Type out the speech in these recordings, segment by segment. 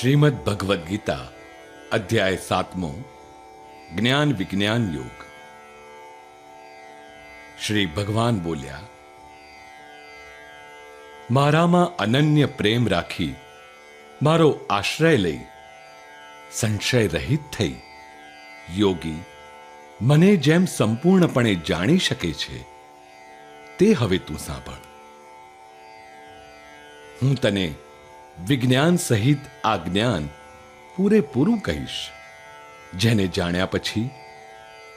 શ્રીમદ ભગવદ્ ગીતા, અધ્યાય સાતમો, જ્ઞાન વિજ્ઞાન યોગ. શ્રી ભગવાન બોલ્યા, મારામાં અનન્ય પ્રેમ રાખી, મારો આશ્રય લઈ સંશય રહિત થઈ, યોગી, મને જેમ સંપૂર્ણપણે જાણી શકે છે, તે હવે તું સાંભળ. હું તને વિજ્ઞાન સહિત આ જ્ઞાન પૂરેપૂરું કહીશ. જેને જાણ્યા પછી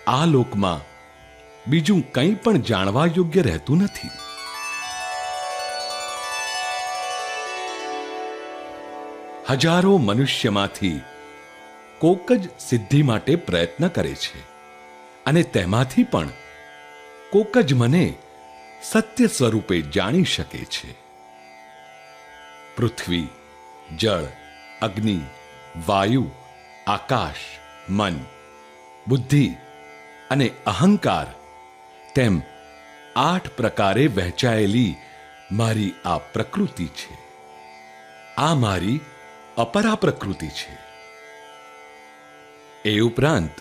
આ લોકમાં બીજું કંઈ પણ જાણવા યોગ્ય રહેતું નથી. હજારો મનુષ્યમાંથી કોક જ સિદ્ધિ માટે પ્રયત્ન કરે છે અને તેમાંથી પણ કોક જ મને સત્ય સ્વરૂપે જાણી શકે છે. પૃથ્વી, જળ, અગ્નિ, વાયુ, આકાશ, મન, બુદ્ધિ અને અહંકાર, તેમ આઠ પ્રકારે વહેંચાયેલી મારી આ પ્રકૃતિ છે. આ મારી અપરા પ્રકૃતિ છે. એ ઉપરાંત,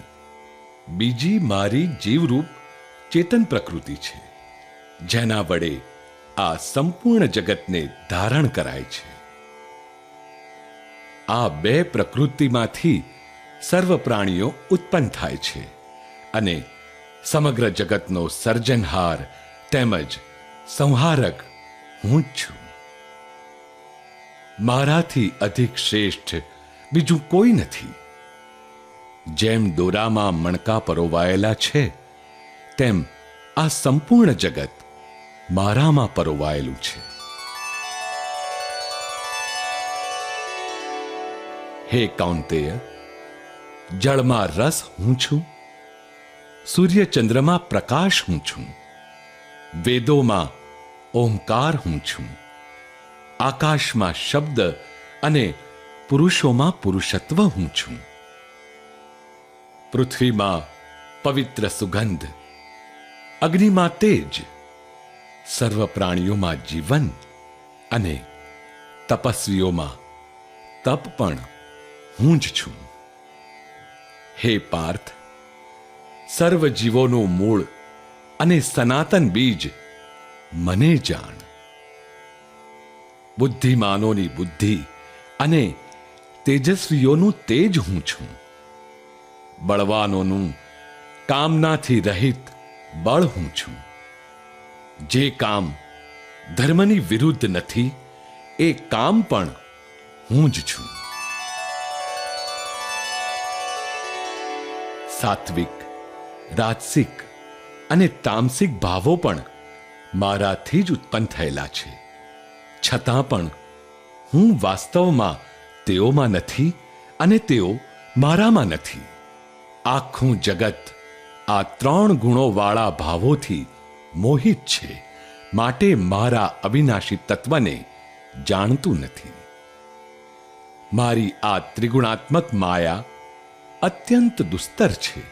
બીજી મારી જીવરૂપ ચેતન પ્રકૃતિ છે, જેના વડે આ સંપૂર્ણ જગતને ધારણ કરાય છે. આ બે પ્રકૃતિમાંથી સર્વ પ્રાણીઓ ઉત્પન્ન થાય છે અને સમગ્ર જગતનો સર્જનહાર તેમજ સંહારક હું જ છું. મારાથી અધિક શ્રેષ્ઠ બીજું કોઈ નથી. જેમ દોરામાં મણકા પરોવાયેલા છે, તેમ આ સંપૂર્ણ જગત મારામાં પરોવાયેલું છે. હે કૌંતેય, જળમાં રસ હું છું? સૂર્ય ચંદ્રમાં પ્રકાશ હું છું? વેદોમાં ઓમકાર હું છું? આકાશમાં શબ્દ અને પુરુષોમાં પુરુષત્વ હું છું? પૃથ્વીમાં પવિત્ર સુગંધ, અગ્નિમાં તેજ, સર્વ પ્રાણીઓમાં જીવન અને તપસ્વીઓમાં તપ પણ હું જ છું. હે પાર્થ સર્વ જીવોનું મૂળ અને સનાતન બીજ મને જાણ. બુદ્ધિમાનોની બુદ્ધિ અને તેજસ્વીઓનું તેજ હું છું. બળવાનોનું કામનાથી રહિત બળ હું છું. જે કામ ધર્મની વિરુદ્ધ નથી, એ કામ પણ હું જ છું. સાત્વિક, રાજસિક અને તામસિક ભાવો પણ મારાથી જ ઉત્પન્ન થયેલા છે. છતાં પણ હું વાસ્તવમાં તેઓમાં નથી અને તેઓ મારામાં નથી. આખું જગત આ ત્રણ ગુણોવાળા ભાવોથી મોહિત છે. માટે મારા અવિનાશી તત્વને જાણતું નથી. મારી આ ત્રિગુણાત્મક માયા અત્યંત દુસ્તર છે.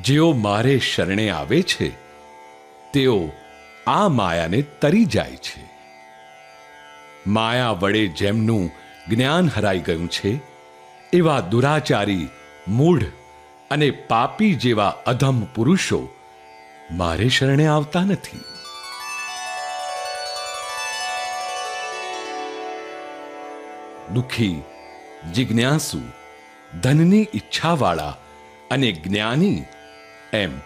જેઓ મારે શરણે આવે છે, તેઓ આ માયાને તરી જાય છે. માયા વડે જેમનું જ્ઞાન હરાઈ ગયું છે, એવા દુરાચારી, મૂઢ અને પાપી જેવા અધમ પુરુષો મારે શરણે આવતા નથી. દુઃખી, જિજ્ઞાસુ ધનની ઈચ્છાવાળા અને જ્ઞાની એમ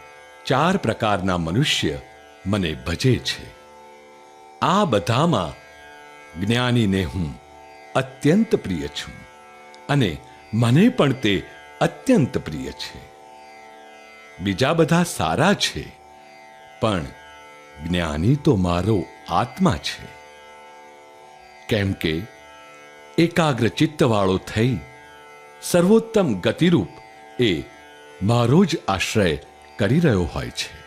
ચાર પ્રકારના મનુષ્ય મને ભજે છે. આ બધામાં જ્ઞાનીને હું અત્યંત પ્રિય છું અને મને પણ તે અત્યંત પ્રિય છે. બીજા બધા સારા છે, પણ જ્ઞાની તો મારો આત્મા છે. કેમ કે એકાગ્ર ચિત્તવાળો થઈ સર્વોત્તમ ગતિરૂપ એ મારો જ આશ્રય કરી રહ્યો હોય છે.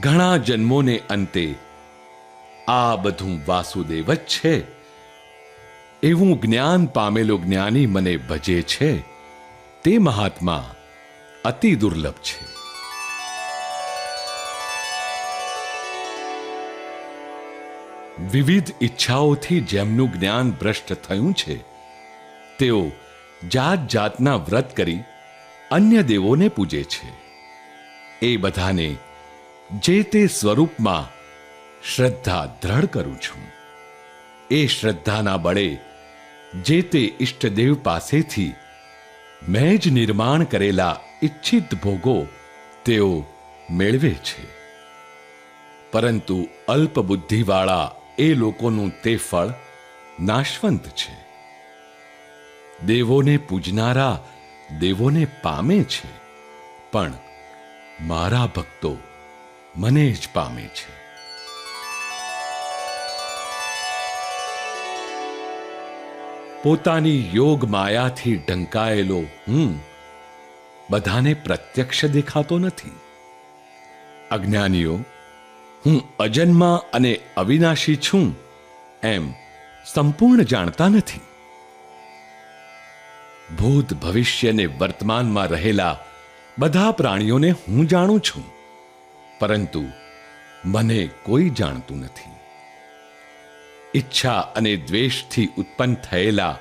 ઘણા જન્મોને અંતે આ બધું વાસુદેવ જ છે. એવું જ્ઞાન પામેલો જ્ઞાની મને ભજે છે. તે મહાત્મા અતિ દુર્લભ છે. વિવિધ ઈચ્છાઓથી જેમનું જ્ઞાન ભ્રષ્ટ થયું છે તેઓ જાત જાતના વ્રત કરી અન્ય દેવોને પૂજે છે. એ બધાને જે તે સ્વરૂપમાં શ્રદ્ધા દ્રઢ કરું છું. એ શ્રદ્ધાના બળે જે તે ઈષ્ટદેવ પાસેથી મેં જ નિર્માણ કરેલા ઈચ્છિત ભોગો તેઓ મેળવે છે. પરંતુ અલ્પબુદ્ધિવાળા એ લોકોનું તે ફળ નાશવંત છે. દેવોને પૂજનારા દેવોને પામે છે. પણ મારા ભક્તો મને જ પામે છે. પોતાની યોગ માયાથી ઢંકાયેલો હું બધાને પ્રત્યક્ષ દેખાતો નથી. અજ્ઞાનીઓ, હું અજન્મા અને અવિનાશી છું એમ સંપૂર્ણ જાણતા નથી. ભૂત ભવિષ્ય ને વર્તમાનમાં રહેલા બધા પ્રાણીઓને હું જાણું છું. પરંતુ મને કોઈ જાણતું નથી. ઈચ્છા અને દ્વેષથી ઉત્પન્ન થયેલા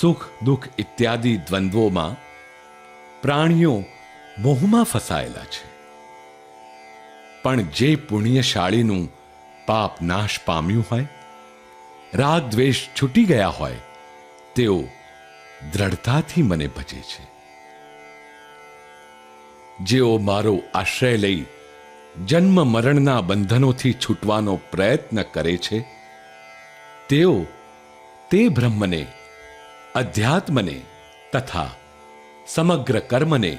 સુખ, દુઃખ ઇત્યાદિ દ્વંદ્વોમાં પ્રાણીઓ મોહમાં ફસાયેલા છે. પણ જે પુણ્યશાળીનું પાપ નાશ પામ્યું હોય, રાગ દ્વેષ છૂટી ગયા હોય, તેઓ દ્રઢતાથી મને ભજે છે. જેઓ મારો આશ્રય લઈ જન્મ મરણના બંધનોથી છૂટવાનો પ્રયત્ન કરે છે, તેઓ તે બ્રહ્મને, અધ્યાત્મને તથા સમગ્ર કર્મને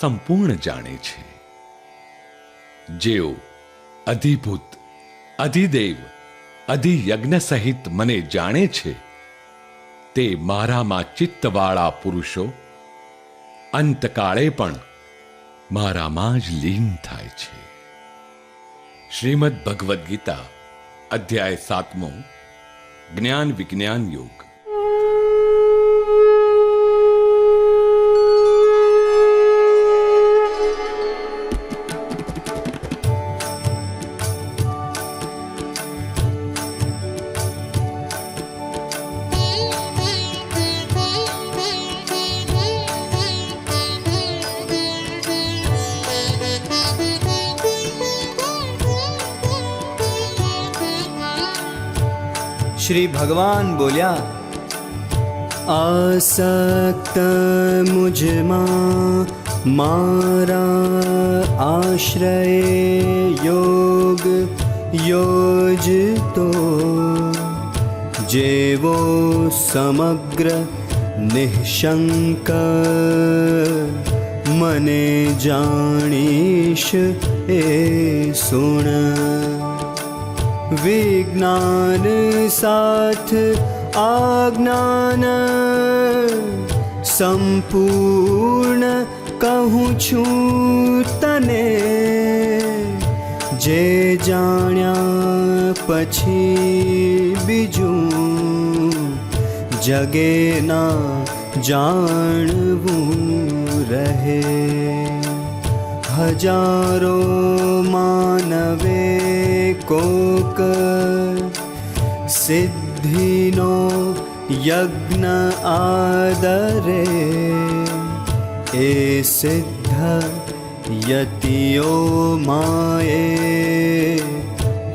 સંપૂર્ણ જાણે છે. જેઓ અધિભૂત, અધિદેવ, અધિયજ્ઞ સહિત મને જાણે છે તે મારામાં ચિત્તવાળા પુરુષો, અંતકાળે પણ મારામાં જ લીન થાય છે. શ્રીમદ ભગવદ્ ગીતા, અધ્યાય સાતમો, જ્ઞાન વિજ્ઞાન યોગ. શ્રી ભગવાન બોલ્યા, આસક્ત મુજમાં મારા આશ્રય યોગ યોજતો. જેવો સમગ્ર નિઃશંક મને જાણીશ એ સુણ. વિજ્ઞાન સાથ આજ્ઞાન સંપૂર્ણ કહું છું તને જે જાણ્યા પછી બીજું જગે ના જાણવું રહે હજારો માનવે कोक सिद्धिनो यज्ञ आदरे ए सिद्ध यतियो माये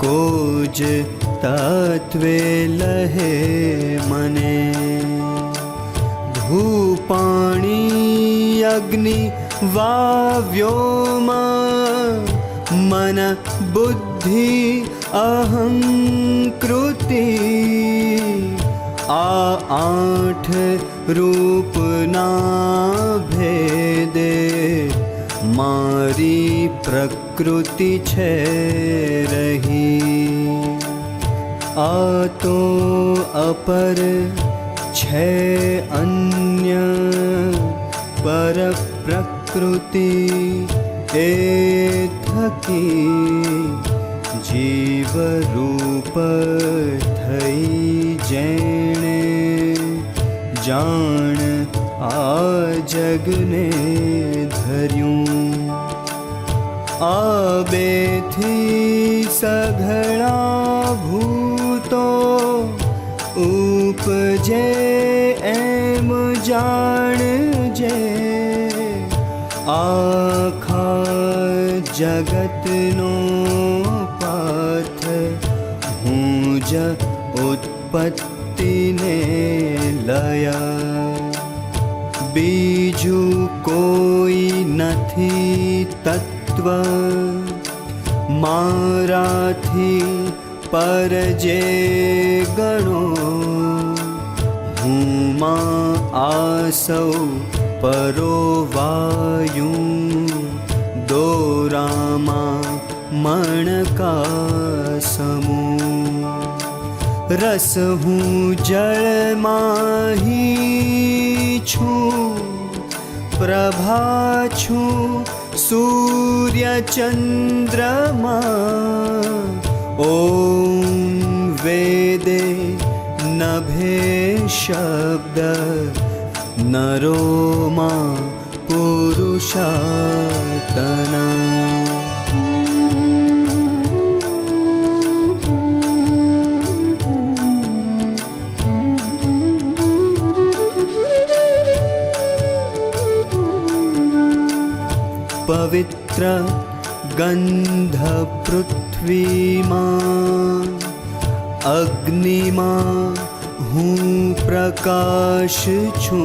कोज तत्वे लहे मने। भूपाणि अग्नि वा व्योम मन बुद्ध બુદ્ધિ અહંકૃતિ આ આઠ રૂપના ભેદે મારી પ્રકૃતિ છે રહી આ તો અપર છે અન્ય પર પ્રકૃતિ એ થકી जीवरूप जैणे जा आ जगने धरी सघणा भूतो उपजे एम एम् जाणे आ जगत् निज जत्पत्ति लय। माराथी परजे गणो। मागणो आसौ परो वायु। दोरामा मणकार रस रसु जल छू सूर्य सूर्यचन्द्रमा ॐ वेदे नभे शब्द नरो मा पु पवित्र गन्धपृथ्वी मा अग्निमा प्रकाश छु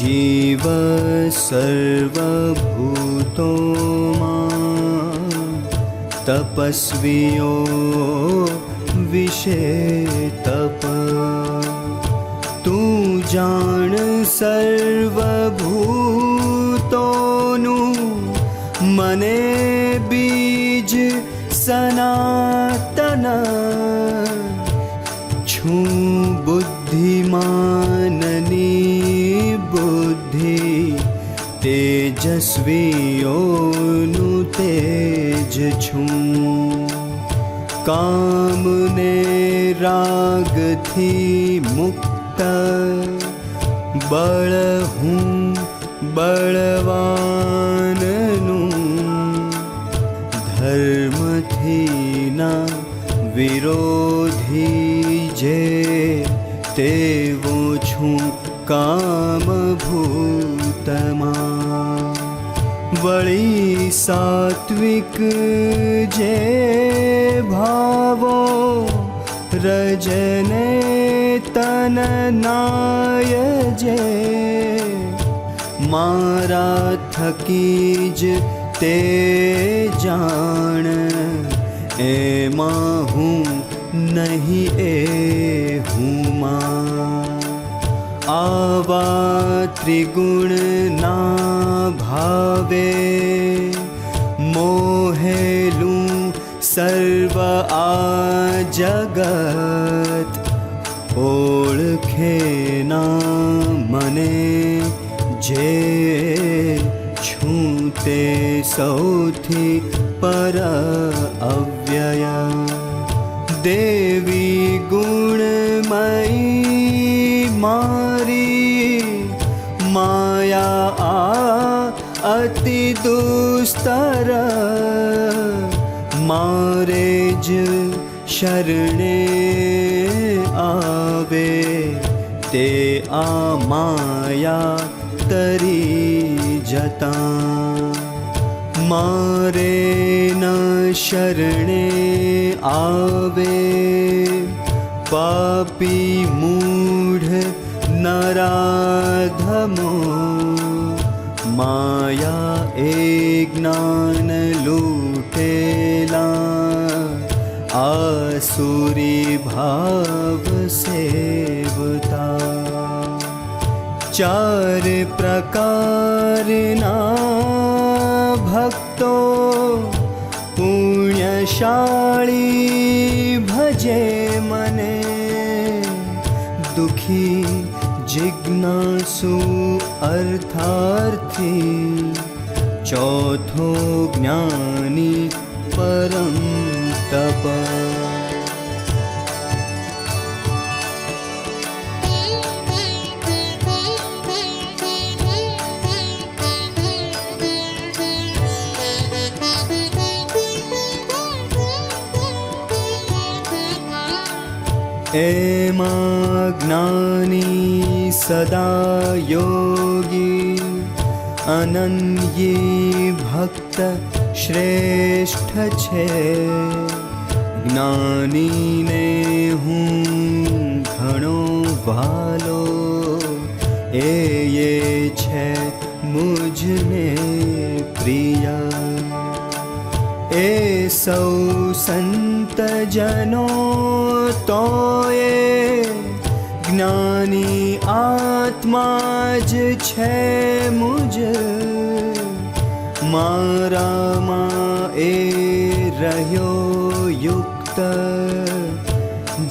जीव सर्वभूतो मा तपस्वि विषे तप तू जान सर्वभूत मने बीज सनातन। छु बुद्धिमाननी बुद्धि तेजस्वियो तेज छु। कामने राग थी मुक्त बलहु बलवा વિરોધી જે તેવો છું કામ ભૂતમાં વળી સાત્વિક જે ભાવો રજને તન નાય જે મારા થકી જ તે જાણ એમાં હું નહીં એ હું આવા ત્રિગુણના ભાવે મોહેલું સર્વ આ જગત ઓળખે ના મને જે છું તે સૌથી પર અવ્યય દેવી ગુણમયી મારી માયા આ અતિ દુસ્તર. મારે જ શરણે આવે તે આ માયા તરી જતા. મારે ન શરણે આવે પાપી મૂઢ નરાધમો માયા એ જ્ઞાન લૂટેલા આસુરી ભાવ સેવતા. ચાર પ્રકારના પુણ્યશાળી ભજે મને દુખી જિજ્ઞાસુ અર્થાર્થી ચોથો જ્ઞાની પરમ તપ मा ज्ञानि सदा योगी अनन्ये भक्त श्रेष्ठ छे। ज्ञानी ने हूँ घणो भालो ए ये छे मुझने प्रिया। ए सौ संत जनों એ જ્ઞાની આત્મા જ છે મુજ મારામાં એ રહ્યો યુક્ત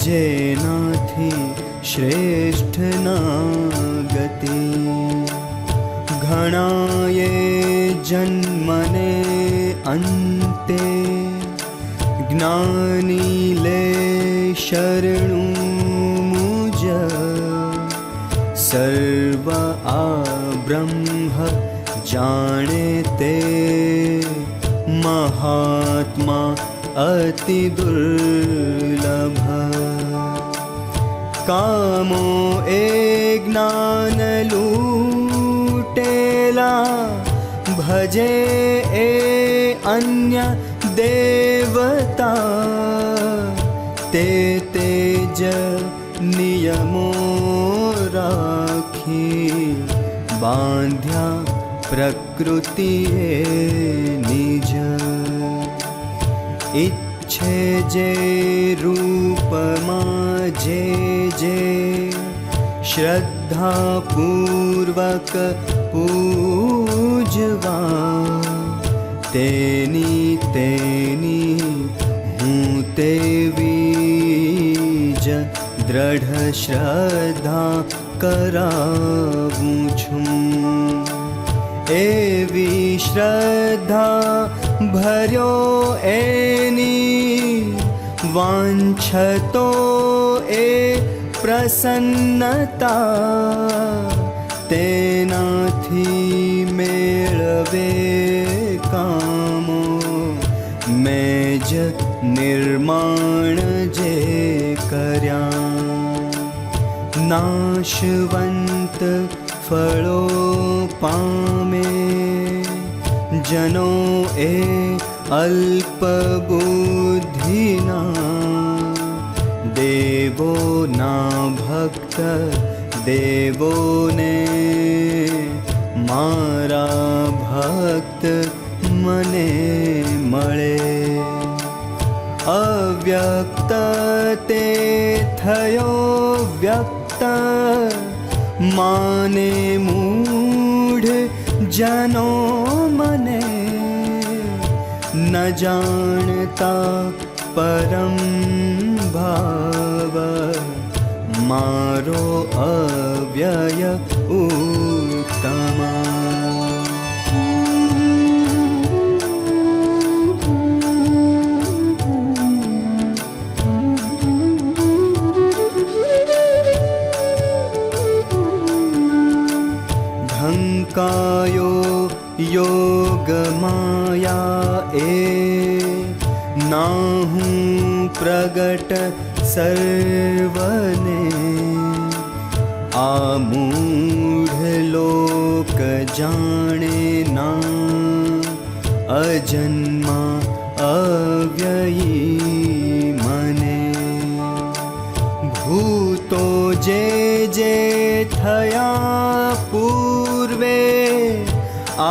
જેનાથી શ્રેષ્ઠ ના ગતિ ઘણાએ જન્મને અંતે જ્ઞાની शरणु मुज। सर्व आ ब्रह्म जाने ते महात्मा अति दुर्लभ। कामो ए ज्ञान लूटेला। भजे ए अन्य देवता। ते તેજ નિયમો રાખી બાંધ્યા પ્રકૃતિએ નિજ ઈચ્છે જે રૂપમાં જે જે શ્રદ્ધાપૂર્વક પૂજવા તેની તેની હું તેવી જ દ્રઢ શ્રદ્ધા કરાવું છું એવી શ્રદ્ધા ભર્યો એની વાંછતો એ પ્રસન્નતા તેનાથી મેળવે કામો મેં જ નિર્માણ नाशवन्त फलो पामे। जनो ए अल्पबुद्धिना। देवो न भक्त देवो ने मारा भक्त मने मळे। अव्यक्त ते थयो व्यक्त માને મૂઢ જનો મને ન જાણતા પરમ ભાવ મારો અવ્યય ઉત્તમા ઢંકાયો યોગમાયા એ નાહું પ્રગટ સર્વને આ મૂઢ લોક જાણે ના અજન્મા અવ્યયી મને ભૂતો જે જે થયા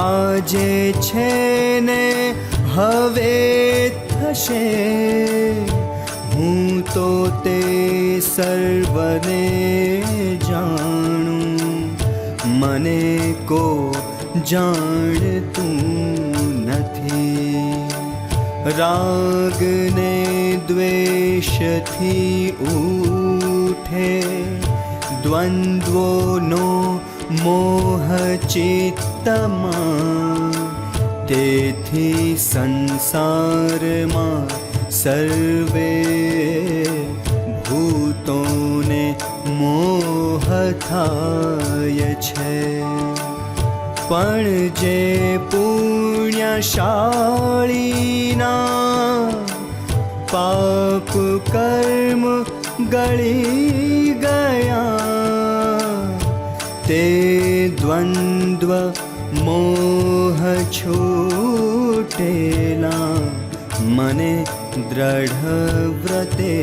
આજે છે ને હવે થશે. હું તો તે સર્વને જાણું. મને કો જાણતું નથી. રાગને દ્વેષથી ઉઠે. દ્વંદ્વોનો મોહ ચિત્તમાં તેથી સંસારમાં સર્વે ભૂતોને મોહ થાય છે પણ જે પુણ્યશાળીના પાપ કર્મ ગળી ગયા તે द्वन्द्व मोह मोहच्छूटेला मने दृढव्रते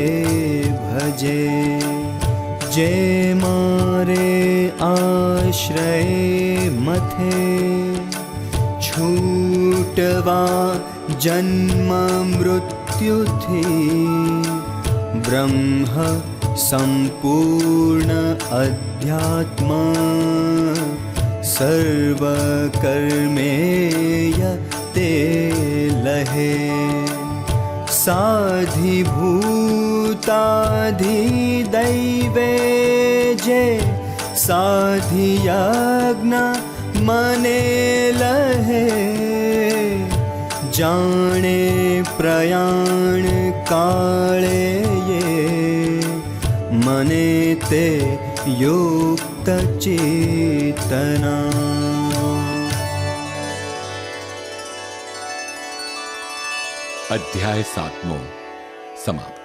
भजे। जे मारे आश्रये मथे छूटवा जन्म मृत्युथि ब्रह्म सम्पूर्ण अध्यात्मा। सर्वकर्मेय ते लहे। साधिभूताधिदैवे जे साधि मने लहे। जाणे प्रयाण काले ये मने ते युक्तचेतना। અધ્યાય સાતમો. સમાપ્ત.